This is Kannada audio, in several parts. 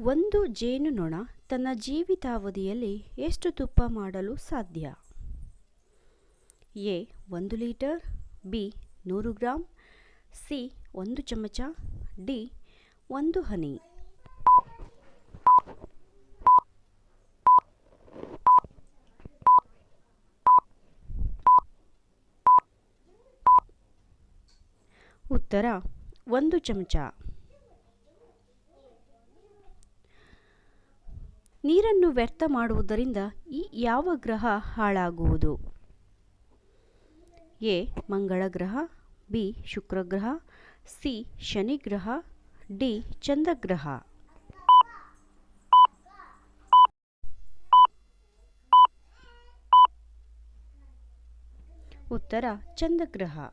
ಒಂದು ಜೇನುನೊಣ ತನ್ನ ಜೀವಿತಾವಧಿಯಲ್ಲಿ ಎಷ್ಟು ತುಪ್ಪ ಮಾಡಲು ಸಾಧ್ಯ? ಎ, ಒಂದು ಲೀಟರ್, ಬಿ, ನೂರು ಗ್ರಾಂ, ಸಿ, ಒಂದು ಚಮಚ, ಡಿ, ಒಂದು ಹನಿ. ಉತ್ತರ, ಒಂದು ಚಮಚ. ನೀರನ್ನು ವ್ಯರ್ಥ ಮಾಡುವುದರಿಂದ ಈ ಯಾವ ಗ್ರಹ ಹಾಳಾಗುವುದು? ಎ. ಮಂಗಳ ಗ್ರಹ, ಬಿ. ಶುಕ್ರ ಗ್ರಹ, ಸಿ. ಶನಿ ಗ್ರಹ, ಡಿ. ಚಂದ್ರಗ್ರಹ ಉತ್ತರ ಚಂದ್ರಗ್ರಹ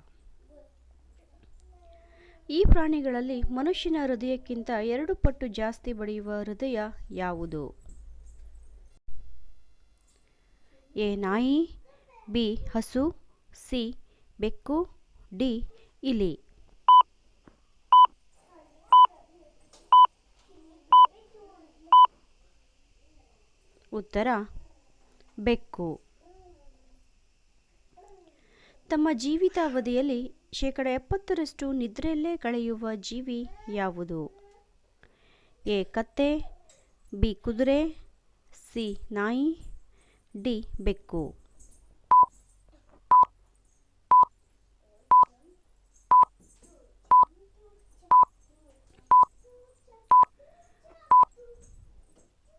ಈ ಪ್ರಾಣಿಗಳಲ್ಲಿ ಮನುಷ್ಯನ ಹೃದಯಕ್ಕಿಂತ ಎರಡು ಪಟ್ಟು ಜಾಸ್ತಿ ಬಡಿಯುವ ಹೃದಯ ಯಾವುದು? ಎ ನಾಯಿ, ಬಿ ಹಸು, ಸಿ ಬೆಕ್ಕು, ಡಿ ಇಲಿ. ಉತ್ತರ, ಬೆಕ್ಕು. ತಮ್ಮ ಜೀವಿತಾವಧಿಯಲ್ಲಿ ಶೇಕಡ ಎಪ್ಪತ್ತರಷ್ಟು ನಿದ್ರೆಯಲ್ಲೇ ಕಳೆಯುವ ಜೀವಿ ಯಾವುದು? ಎ ಕತ್ತೆ, ಬಿ ಕುದುರೆ, ಸಿ ನಾಯಿ ಡಿ ಬೆಕ್ಕು.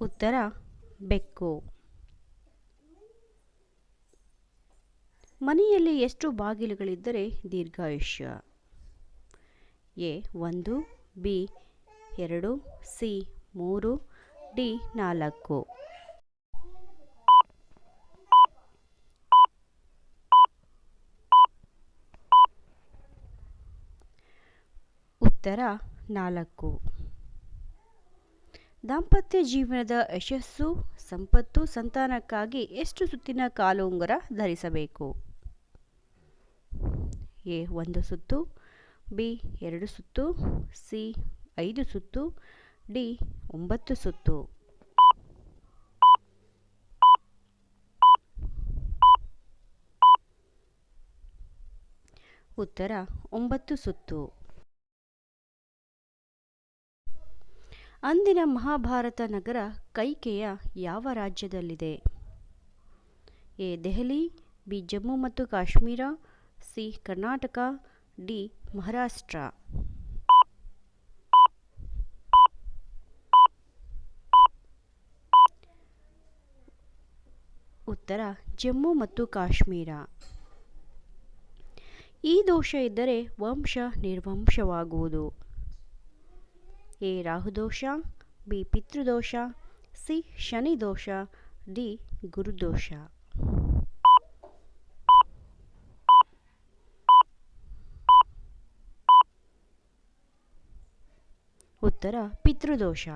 ಉತ್ತರ ಬೆಕ್ಕು. ಮನೆಯಲ್ಲಿ ಎಷ್ಟು ಬಾಗಿಲುಗಳಿದ್ದರೆ ದೀರ್ಘಾಯುಷ್ಯ? ಎ ಒಂದು, ಬಿ ಎರಡು, ಸಿ ಮೂರು, ಡಿ ನಾಲ್ಕು. ಉತ್ತರ ನಾಲ್ಕು. ದಾಂಪತ್ಯ ಜೀವನದ ಯಶಸ್ಸು, ಸಂಪತ್ತು, ಸಂತಾನಕ್ಕಾಗಿ ಎಷ್ಟು ಸುತ್ತಿನ ಕಾಲುಂಗುರ ಧರಿಸಬೇಕು? ಎ, ಒಂದು ಸುತ್ತು, ಬಿ, ಎರಡು ಸುತ್ತು, ಸಿ, ಐದು ಸುತ್ತು, ಡಿ, ಒಂಬತ್ತು ಸುತ್ತು. ಉತ್ತರ, ಒಂಬತ್ತು ಸುತ್ತು. ಅಂದಿನ ಮಹಾಭಾರತ ನಗರ ಕೈಕೆಯ ಯಾವ ರಾಜ್ಯದಲ್ಲಿದೆ? ಎ. ದೆಹಲಿ, ಬಿ. ಜಮ್ಮು ಮತ್ತು ಕಾಶ್ಮೀರ, ಸಿ. ಕರ್ನಾಟಕ, ಡಿ. ಮಹಾರಾಷ್ಟ್ರ. ಉತ್ತರ, ಜಮ್ಮು ಮತ್ತು ಕಾಶ್ಮೀರ. ಈ ದೋಷ ಇದ್ದರೆ ವಂಶ ನಿರ್ವಂಶವಾಗುವುದು. ಎ ರಾಹುದೋಷ ಬಿ ಪಿತೃದೋಷ ಸಿ ಶನಿ ದೋಷ ಡಿ ಗುರುದೋಷ. ಉತ್ತರ ಪಿತೃದೋಷ.